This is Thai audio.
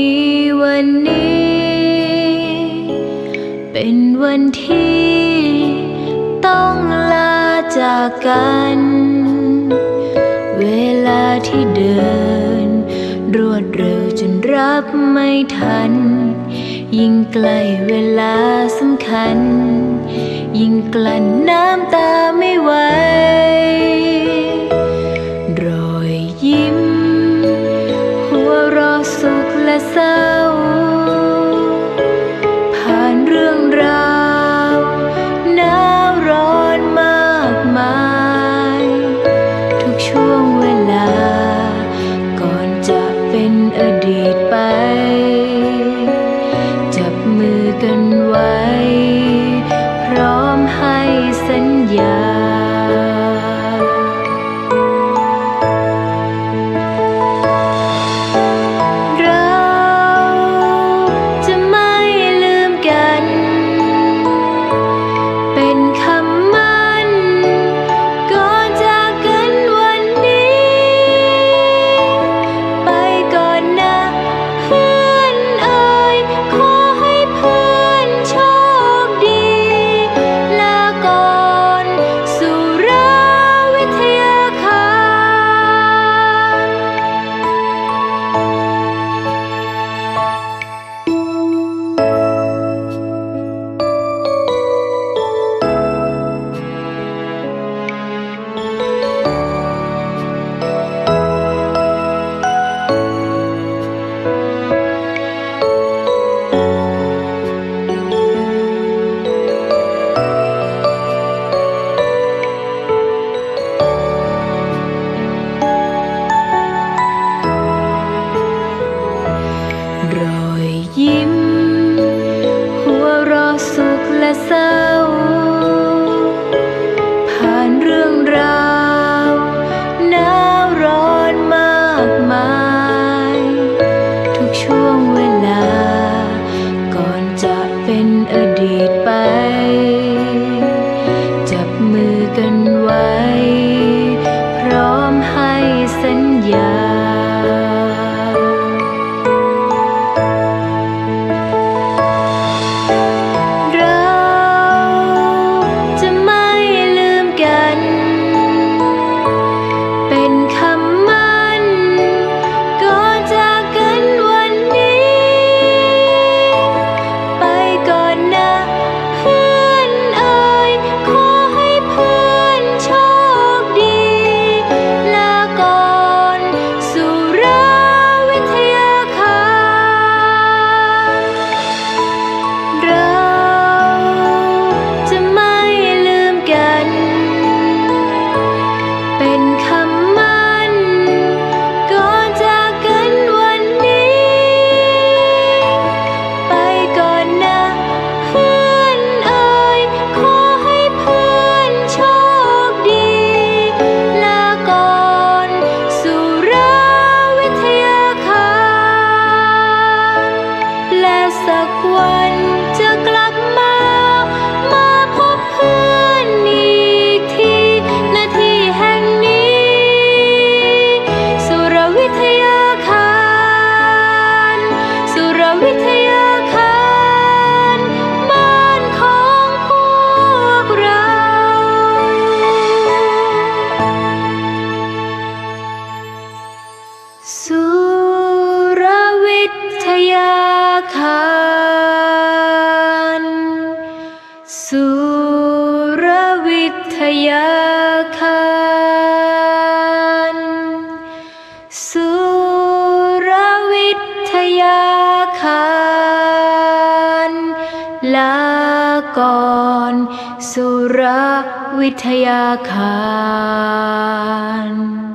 มีวันนี้ เป็นวันที่ต้องลาจากกัน เวลาที่เดิน รวดเร็วจนรับไม่ทัน ยิ่งใกล้เวลาสำคัญ ยิ่งกลั้นน้ำตาไม่ไหว myself สุรวิทยาคานสุรวิทยาคานลาก่อนสุรวิทยาคาน